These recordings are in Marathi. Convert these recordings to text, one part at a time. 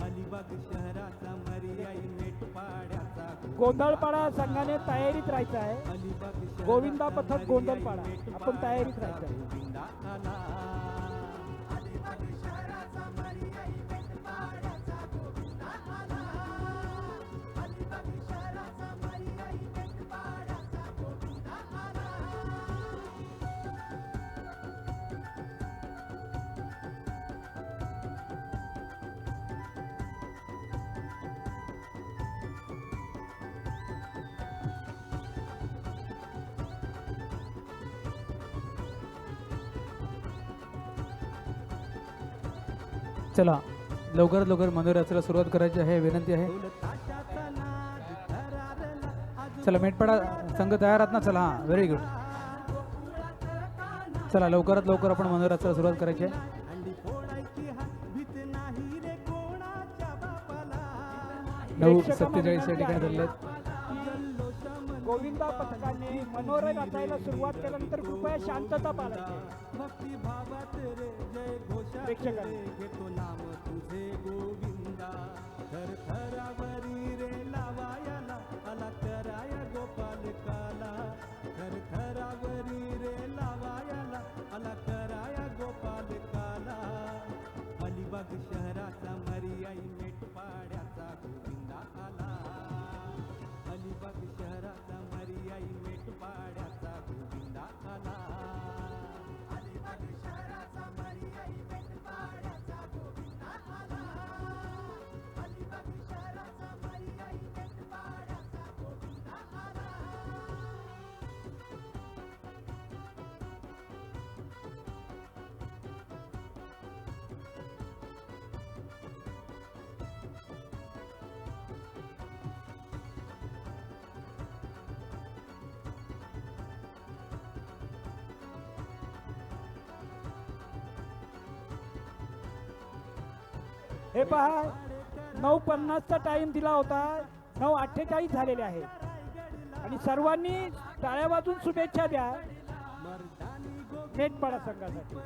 अलिबाग शहराचा गोंधळपाडा संघाने तयारीत राहायचं आहे. गोविंदा पथक गोंधळपाडा. आपण तयारीत राहायचं आहे. चला लवकरात लवकर मनोरथाला सुरुवात करायची आहे विनंती आहे. चला मेटपाडा संघ तयार आहात ना? चला हां व्हेरी गुड चला लवकरात लवकर आपण मनोरथाला सुरुवात करायची आहे. नऊ सत्तेचाळीस या ठिकाणी धरले आहेत. गोविंदा पथकाने मनोरंग असायला सुरुवात केल्यानंतर कृपया शांतता पाळायची भक्ती भावात रे जय घोषा घेतो नाम तुझे गोविंदा. थर थरावरी हे पहा नऊ पन्नासचा टाईम दिला होता नऊ अठ्ठेचाळीस झालेले आहे. आणि सर्वांनी टाळ्या वाजून शुभेच्छा द्या. नेटपाडा संघासाठी.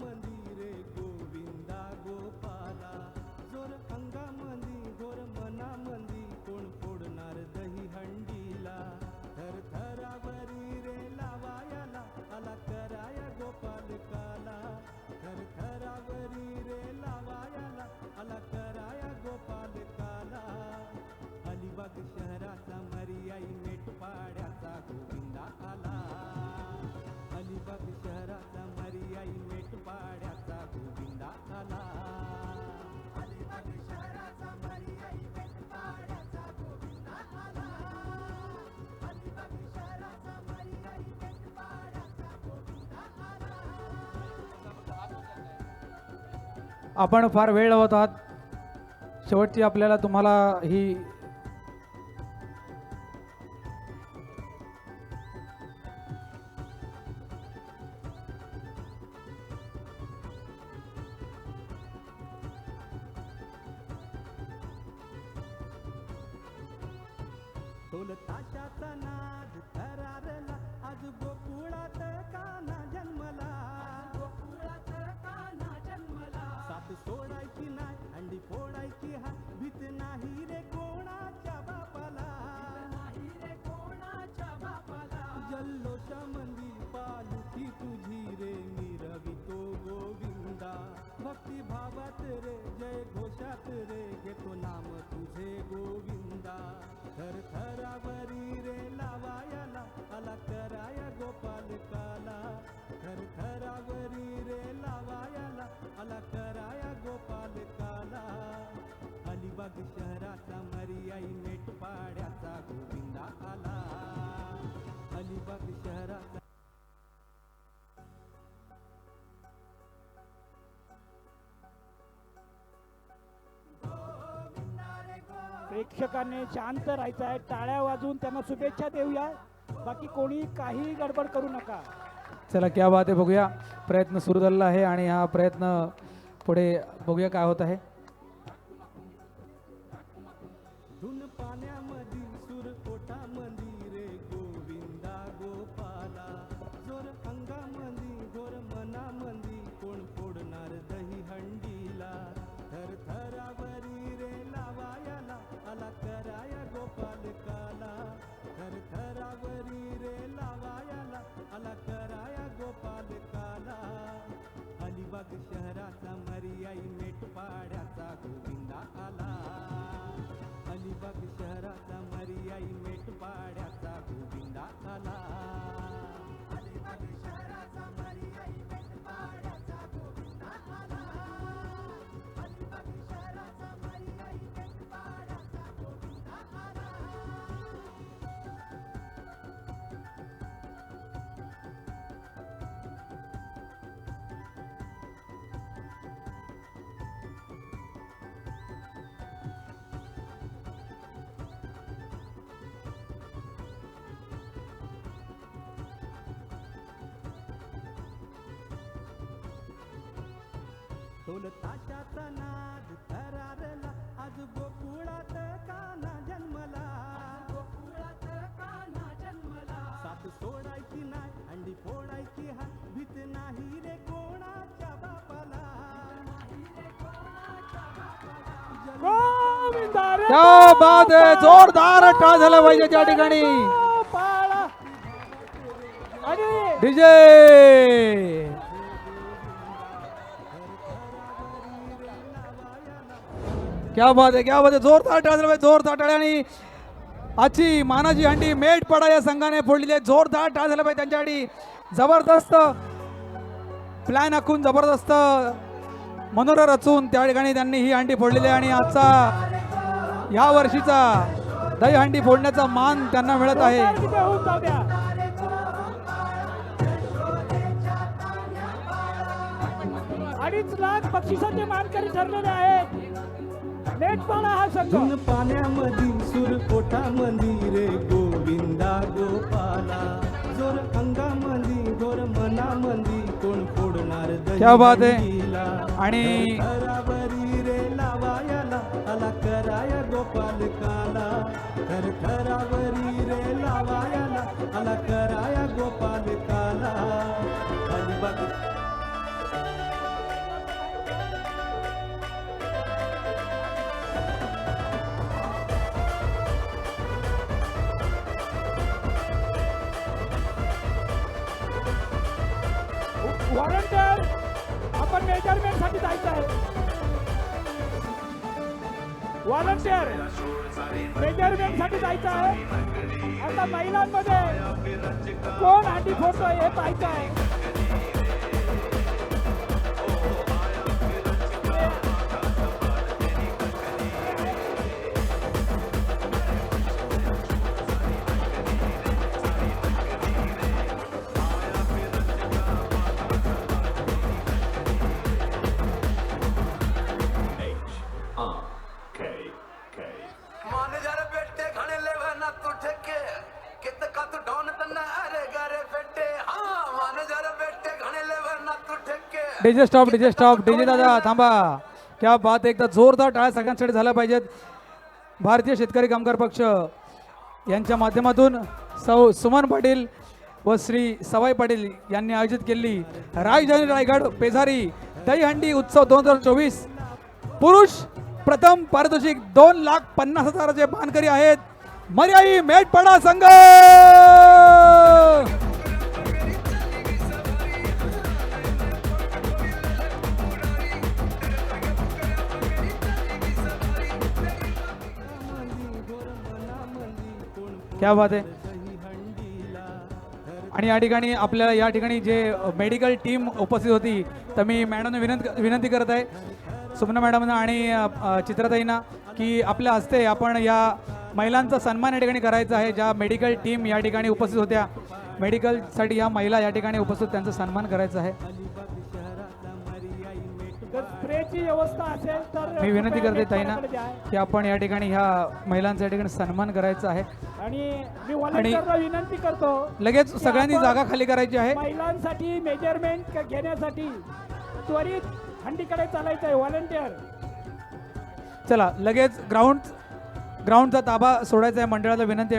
mandi आपण फार वेळ लावत आहात. शेवटची आपल्याला तुम्हाला ही ताशाचा नाद थरारला आज गोकुळात काना जन्मला. साथ सोडायची नाही मग शहराचा मरियाई मेटपाड्याचा गोविंदा आला. अलिबाग शहराचा प्रेक्षकांनी शांत राहायचं आहे. टाळ्या वाजवून त्यांना शुभेच्छा देऊया. बाकी कोणी काही गडबड करू नका. चला क्या बात आहे. बघूया. प्रयत्न सुरू झाला आहे आणि हा प्रयत्न पुढे बघूया काय होत आहे. ढोल ताशाचा नाद थरारला. आज गोकुळात काना जन्मला. गोकुळात काना जन्मला. साथ सोडायची नाही अंडी फोडायची हा भीत नाही रे कोणाच्या बापाला. गोविंदा रे क्या बात आहे जोरदार टाळ झाला पाहिजे त्या ठिकाणी. डीजे. क्या बात आहे क्या बात आहे जोरदार टाळ झाला पाहिजे जोरदार टाळ आणि आजची मानाची हंडी मेटपाडा या संघाने फोडलेली आहे. जोरदार टाळ झाला पाहिजे त्यांच्यासाठी. जबरदस्त प्लॅन आखून जबरदस्त मनोर रचून त्या ठिकाणी त्यांनी ही हंडी फोडलेली आहे. आणि आजचा या वर्षीचा दही हंडी फोडण्याचा मान त्यांना मिळत आहे. अडीच लाख बक्षिसाचे मानकरी ठरलेले आहेत. नेटपाडा हा संघ धुन पाण्यामधी सूर पोटामंदी रे गोविंदा गोपाला. जोर अंगामंदी गोर मनामंदी कोण फोडणार क्या बात आहे. आणि थरावरी रे लावायाला आला कराया गोपाल काला थर थरावरी रे लावायाला आला कराया व्हॉलंटियर आपण मेजरमेंटसाठी जायचं आहे. वॉलंटियर मेजरमेंटसाठी जायचं आहे. आता महिलांमध्ये कोण हंडी फोडतोय हे पाहायचं आहे. DJ stop DJ stop DJ दादा थांबा. क्या बात एकदा जोरदार टाळ्या सगळ्यांसाठी झाल्या पाहिजेत. भारतीय शेतकरी कामगार पक्ष यांच्या माध्यमातून सौ सुमन पाटील व श्री सवाई पाटील यांनी आयोजित केलेली राजधानी रायगड पेझारी दहीहंडी उत्सव दोन हजार चोवीस. पुरुष प्रथम पारितोषिक दोन लाख पन्नास हजाराचे मानकरी आहेत. मर्याई मेटपाडा संघ! क्या बात आहे आणि या ठिकाणी आपल्याला या ठिकाणी जे मेडिकल टीम उपस्थित होती तर मी मॅडमना विनंती विनंती करत आहे सुमना मॅडमना आणि चित्राताईंना की आपल्या हस्ते आपण या महिलांचा सन्मान या ठिकाणी करायचा आहे ज्या मेडिकल टीम या ठिकाणी उपस्थित होत्या. मेडिकलसाठी ह्या महिला या ठिकाणी उपस्थित त्यांचा सन्मान करायचा आहे. मी विनंती करते ताईंना. की आपण या ठिकाणी ह्या महिलांचा या ठिकाणी सन्मान करायचा आहे. आणि मी व्हॉलेंटियरला विनंती करतो लगेच सगळ्यांनी जागा खाली करायची आहे. महिलांसाठी मेजरमेंट घेण्यासाठी त्वरित हंडीकडे चालायचं आहे व्हॉलेंटियर चला लगेच ग्राउंड ग्राउंडचा ताबा सोडायचा आहे. मंडळाला विनंती आहे